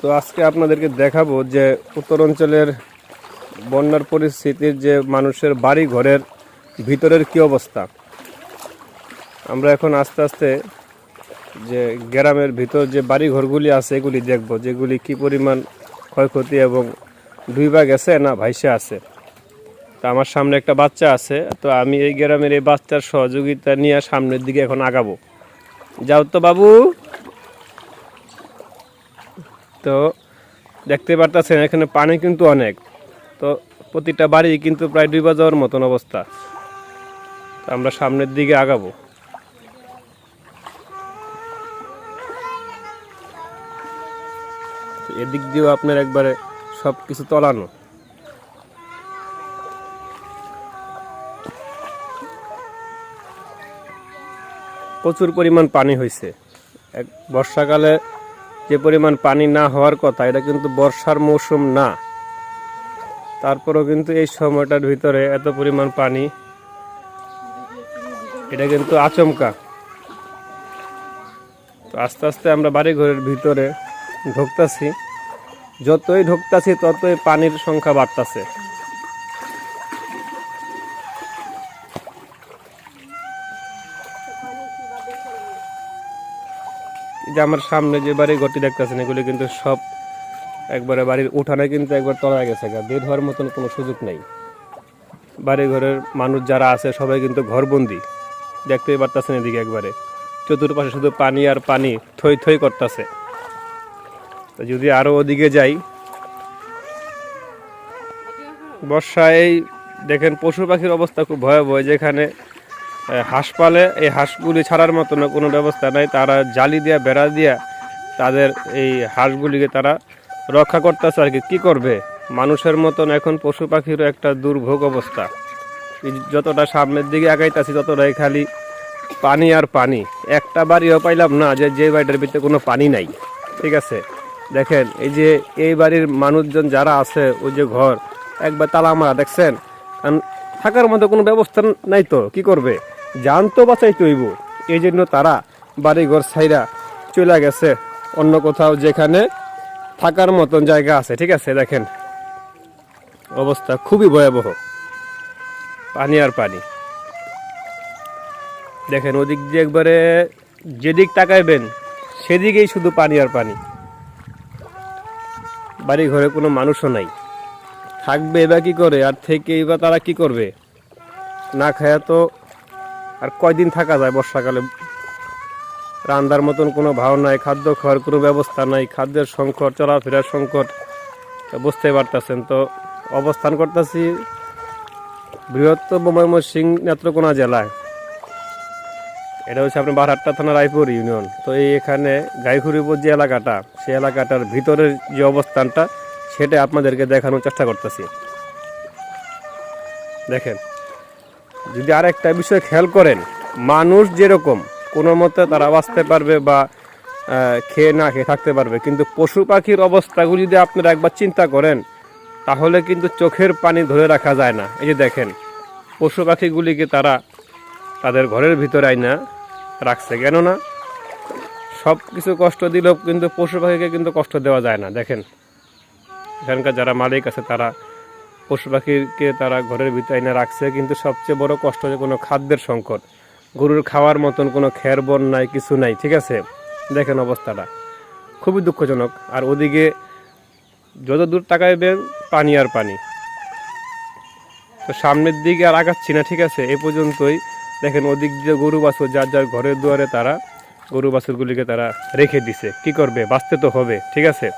তো আজকে আপনাদেরকে দেখাবো যে উত্তর অঞ্চলের বন্যার পরিস্থিতির যে মানুষের বাড়ি ঘরের ভিতরের কি অবস্থা। আমরা এখন আস্তে আস্তে যে গ্রামের ভিতর যে বাড়ি ঘরগুলি আছে এগুলি দেখব, যেগুলি কি পরিমাণ ক্ষয়ক্ষতি এবং ডুইবা গেছে না ভাইসে আছে। তা আমার সামনে একটা বাচ্চা আছে, তো আমি এই গ্রামের এই বাচ্চার সহযোগিতা নিয়ে সামনের দিকে এখন আগাবো। যাও তো বাবু। তো দেখতে পারতেছেন, এখানে পানি কিন্তু অনেক। তো প্রতিটা বাড়ি কিন্তু প্রায় ডুবা যাওয়ার মতন অবস্থা। আমরা সামনের দিকে আগাবো। এদিক দিয়েও আপনার একবারে সব কিছু তলানো। প্রচুর পরিমাণ পানি হয়েছে এক বর্ষাকালে যে পরিমাণ পানি না হওয়ার কথা, এটা কিন্তু বর্ষার মৌসুম না। তারপরেও কিন্তু এই সময়টার ভিতরে এত পরিমাণ পানি, এটা কিন্তু আচমকা। তো আস্তে আস্তে আমরা বাড়ি ঘরের ভিতরে ঢুকতাছি। যতই ঢুকতাছি, ততই পানির সংখ্যা বাড়তাছে। যে আমার সামনে যে বাড়ি ঘরটি দেখতেছেন, এগুলি কিন্তু সব একবারে বাড়ির উঠানে কিন্তু একবার তলায় গেছে গা। বের হওয়ার মতন কোনো সুযোগ নেই। বাড়ি ঘরের মানুষ যারা আছে, সবাই কিন্তু ঘরবন্দি। দেখতেই পারতেছেন এদিকে একবারে। চতুর্পাশে শুধু পানি আর পানি থই থই করতেছে। যদি আরও ওদিকে যাই, বর্ষায় দেখেন পশু পাখির অবস্থা খুব ভয়াবহ। যেখানে আহ, হাঁস পালে এই হাঁসগুলি ছাড়ার মতন কোনো ব্যবস্থা নাই। তারা জালি দিয়া বেড়া দিয়া তাদের এই হাঁসগুলিকে তারা রক্ষা করতেছে আর কি। কী করবে? মানুষের মতন এখন পশু পাখিরও একটা দুর্ভোগ অবস্থা। যতটা সামনের দিকে আগাইতেছি ততটাই খালি পানি আর পানি। একটা বাড়িও পাইলাম না যে যে বাড়িটার ভিতরে কোনো পানি নাই। ঠিক আছে? দেখেন এই যে এই বাড়ির মানুষজন যারা আছে ওই যে ঘর একবার তালা মারা দেখছেন? কারণ থাকার মতো কোনো ব্যবস্থা নাই তো কি করবে? যান তো বাঁচাইতে হইব এই জন্য তারা বাড়ি ঘর ছাইরা চলে গেছে। অন্য কোথাও যেখানে থাকার মতন জায়গা আছে, ঠিক আছে? দেখেন। অবস্থা খুবই ভয়াবহ। পানি আর পানি। দেখেন, ওদিক দিয়ে একবারে যেদিক তাকাইবেন, সেদিকেই শুধু পানি আর পানি। বাড়ি ঘরে কোনো মানুষও নাই। থাকবে এবার কি করে? আর থেকে এবার তারা কি করবে? না খায়া তো আর কয়দিন থাকা যায় বর্ষাকালে? রান্নার মতন কোনো ভাও নাই, খাদ্য খাওয়ার কোনো ব্যবস্থা নাই, খাদ্যের সংকট, চলাফেরার সংকট, তো বুঝতেই পারতেছেন। তো অবস্থান করতেছি বৃহত্তম ময়মনসিং নেত্রকোনা জেলায়। এটা হচ্ছে আপনার বারহাট্টা থানা রায়পুর ইউনিয়ন। তো এই এখানে গাইখুরিপুর যে এলাকাটা, সেই এলাকাটার ভিতরের যে অবস্থানটা, সেটা আপনাদেরকে দেখানোর চেষ্টা করতেছি। দেখেন যদি আর একটা বিষয় খেয়াল করেন, মানুষ যেরকম কোনো মতে তারা বাঁচতে পারবে বা খেয়ে না খেয়ে থাকতে পারবে, কিন্তু পশু পাখির অবস্থাগুলো যদি আপনারা একবার চিন্তা করেন, তাহলে কিন্তু চোখের পানি ধরে রাখা যায় না। এই যে দেখেন, পশু পাখিগুলিকে তারা তাদের ঘরের ভিতরে আইনা রাখছে। কেননা, সব কিছু কষ্ট দিলেও কিন্তু পশু পাখিকে কিন্তু কষ্ট দেওয়া যায় না। দেখেন, এখানকার যারা মালিক আছে তারা পশু পাখিকে তারা ঘরের ভিতরে এনে রাখছে, কিন্তু সবচেয়ে বড় কষ্ট যে কোনো খাদ্যের সংকট। গরুর খাওয়ার মতন কোনো খের বন নাই, কিছু নাই, ঠিক আছে? দেখেন অবস্থাটা। খুবই দুঃখজনক। আর ওদিকে যত দূর তাকাইবেন, পানি আর পানি। তো সামনের দিকে আর আগাচ্ছি না, ঠিক আছে? এ পর্যন্তই। দেখেন ওদিক দিয়ে গরু বাছুর, যার যার ঘরের দুয়ারে তারা গরু বাছুরগুলিকে তারা রেখে দিছে। কি করবে? বাঁচতে তো হবে, ঠিক আছে?